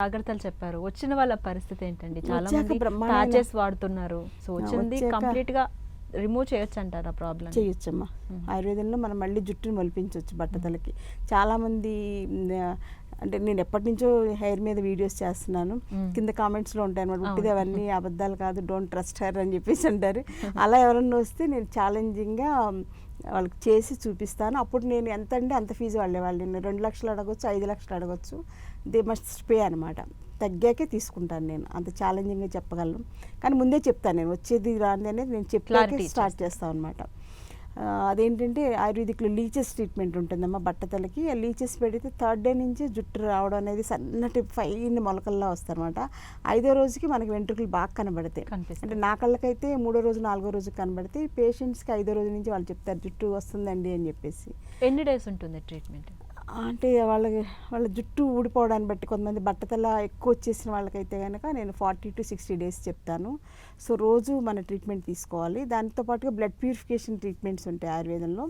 జాగ్రత్తలు చెప్పారు. వచ్చిన వాళ్ళ పరిస్థితి ఏంటండి? చాలా మంది ప్యాచెస్ వాడుతున్నారు. సో వచ్చింది కంప్లీట్గా రిమూవ్ చేయొచ్చు అంటారా ప్రాబ్లం చేయొచ్చమ్మా. మ్మ్. ఆయుర్వేదంలో మనం మళ్ళీ జుట్టుని మొలిపించవచ్చు బట్టతలకి. చాలామంది అంటే నేను ఎప్పటి నుంచో హెయిర్ మీద వీడియోస్ చేస్తున్నాను. కింద కామెంట్స్లో ఉంటాయి అనమాట. ఉట్టిది అవన్నీ అబద్ధాలు కాదు డోంట్ ట్రస్ట్ హెయిర్ అని చెప్పేసి అంటారు. అలా ఎవరన్నా వస్తే నేను ఛాలెంజింగ్గా వాళ్ళకి చేసి చూపిస్తాను. అప్పుడు నేను ఎంత అంటే అంత ఫీజు వాళ్ళే వాళ్ళు నేను రెండు లక్షలు అడగొచ్చు ఐదు లక్షలు అడగొచ్చు. దే మస్ట్ పే అనమాట తగ్గాకే తీసుకుంటాను నేను అంత ఛాలెంజింగ్గా చెప్పగలను. కానీ ముందే చెప్తాను నేను వచ్చేది రాంది అనేది నేను చెప్పాకే స్టార్ట్ చేస్తాను అనమాట అదేంటంటే ఆయుర్వేదిక్లో లీచెస్ ట్రీట్మెంట్ ఉంటుందమ్మా బట్టతలకి. ఆ లీచెస్ పెడితే థర్డ్ డే నుంచి జుట్టు రావడం అనేది సన్నటి ఫైన్ మొలకల్లా వస్తారనమాట ఐదో రోజుకి మనకి వెంట్రుకలు బాగా కనబడతాయి. అంటే నా కళ్ళకైతే మూడో రోజు నాలుగో రోజు కనబడితే పేషెంట్స్కి ఐదో రోజు నుంచి వాళ్ళు చెప్తారు జుట్టు వస్తుందండి అని చెప్పేసి. ఎన్ని డేస్ ఉంటుంది ట్రీట్మెంట్? అంటే వాళ్ళకి వాళ్ళ జుట్టు ఊడిపోవడాన్ని బట్టి కొంతమంది బట్టతల ఎక్కువ వచ్చేసిన వాళ్ళకైతే కనుక నేను ఫార్టీ టు సిక్స్టీ డేస్ చెప్తాను. సో రోజు మన ట్రీట్మెంట్ తీసుకోవాలి. దాంతో పాటుగా బ్లడ్ ప్యూరిఫికేషన్ ట్రీట్మెంట్స్ ఉంటాయి ఆయుర్వేదంలో.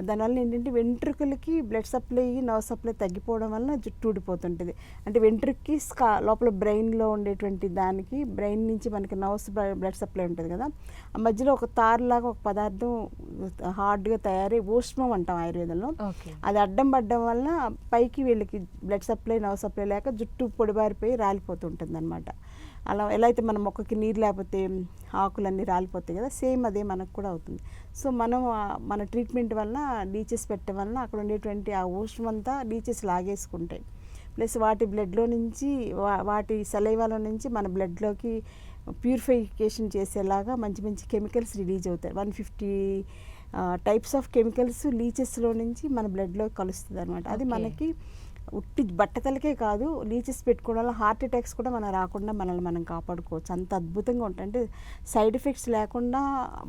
దానివల్ల ఏంటంటే వెంట్రుకలకి బ్లడ్ సప్లై నర్వ్ సప్లై తగ్గిపోవడం వల్ల జుట్టు ఊడిపోతుంటుంది. అంటే వెంట్రుకకి స్కా లోపల బ్రెయిన్లో ఉండేటువంటి దానికి బ్రెయిన్ నుంచి మనకి నర్వ్స్ బ్లడ్ సప్లై ఉంటుంది కదా. ఆ మధ్యలో ఒక తారులాగా ఒక పదార్థం హార్డ్గా తయారై ఊష్మం అంటాం ఆయుర్వేదంలో. అది అడ్డం పడ్డం వలన పైకి వీళ్ళకి బ్లడ్ సప్లై నవ్ సప్లై లేక జుట్టు పొడిబారిపోయి రాలిపోతుంటుంది అనమాట అలా ఎలా అయితే మన మొక్కకి నీరు లేకపోతే ఆకులన్నీ రాలిపోతాయి కదా సేమ్ అదే మనకు కూడా అవుతుంది. సో మనం మన ట్రీట్మెంట్ వలన లీచెస్ పెట్టడం వలన అక్కడ ఉండేటువంటి ఆ ఊష్ణం అంతా లీచెస్ లాగేసుకుంటాయి. ప్లస్ వాటి బ్లడ్లో నుంచి వా- వాటి సలైవాలో నుంచి మన బ్లడ్లోకి ప్యూరిఫికేషన్ చేసేలాగా మంచి మంచి కెమికల్స్ రిలీజ్ అవుతాయి. One fifty types of chemicals లీచెస్లో నుంచి మన బ్లడ్లో కలుస్తుంది అనమాట అది. మనకి ఉట్టి బట్టతలకే కాదు లీచెస్ పెట్టుకోవడం వల్ల హార్ట్ అటాక్స్ కూడా మనం రాకుండా మనల్ని మనం కాపాడుకోవచ్చు. అంత అద్భుతంగా ఉంటాయి. అంటే సైడ్ ఎఫెక్ట్స్ లేకుండా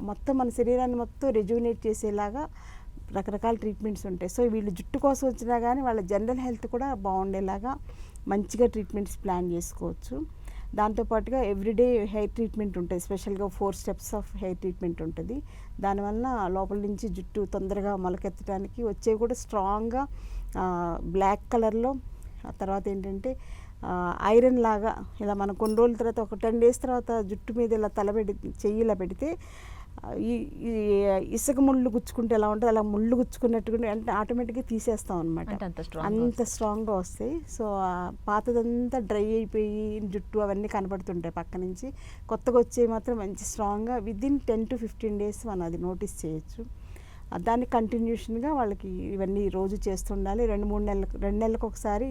మొత్తం మన శరీరాన్ని మొత్తం రెజ్యూనేట్ చేసేలాగా రకరకాల ట్రీట్మెంట్స్ ఉంటాయి. సో వీళ్ళు జుట్టు కోసం వచ్చినా కానీ వాళ్ళ జనరల్ హెల్త్ కూడా బాగుండేలాగా మంచిగా ట్రీట్మెంట్స్ ప్లాన్ చేసుకోవచ్చు. దాంతోపాటుగా ఎవ్రీడే హెయిర్ ట్రీట్మెంట్ ఉంటుంది స్పెషల్గా four steps of hair treatment ఉంటుంది. దానివల్ల లోపల నుంచి జుట్టు తొందరగా మొలకెత్తడానికి వచ్చేవి కూడా స్ట్రాంగ్గా బ్లాక్ కలర్లో తర్వాత ఏంటంటే ఐరన్ లాగా ఇలా మనం కొన్ని రోజుల తర్వాత ఒక టెన్ డేస్ తర్వాత జుట్టు మీద ఇలా తలబెడి చెయ్యి ఇలా పెడితే ఇసుక ముళ్ళు గుచ్చుకుంటే ఎలా ఉంటుంది? అలా ముళ్ళు గుచ్చుకున్నట్టుగా అంటే ఆటోమేటిక్గా తీసేస్తాం అనమాట అంత స్ట్రాంగ్గా వస్తాయి. సో పాతదంతా డ్రై అయిపోయి జుట్టు అవన్నీ కనబడుతుంటాయి పక్క నుంచి. కొత్తగా వచ్చేవి మాత్రం మంచి స్ట్రాంగ్గా within ten to fifteen days మనం అది నోటీస్ చేయొచ్చు. దాన్ని కంటిన్యూషన్గా వాళ్ళకి ఇవన్నీ రోజు చేస్తుండాలి. రెండు మూడు నెలలకు రెండు నెలలకు ఒకసారి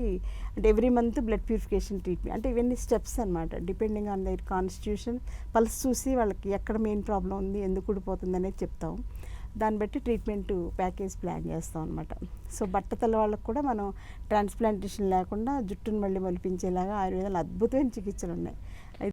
అంటే every month blood purification treatment. అంటే ఇవన్నీ స్టెప్స్ అనమాట depending on their constitution pulse చూసి వాళ్ళకి ఎక్కడ మెయిన్ ప్రాబ్లం ఉంది ఎందుకు ఊడిపోతుంది అనేది చెప్తాం. దాన్ని బట్టి ట్రీట్మెంట్ ప్యాకేజ్ ప్లాన్ చేస్తాం అనమాట సో బట్టతల వాళ్ళకు కూడా మనం ట్రాన్స్ప్లాంటేషన్ లేకుండా జుట్టును మళ్ళీ మొలిపించేలాగా ఆయుర్వేదాలు అద్భుతమైన చికిత్సలు ఉన్నాయి.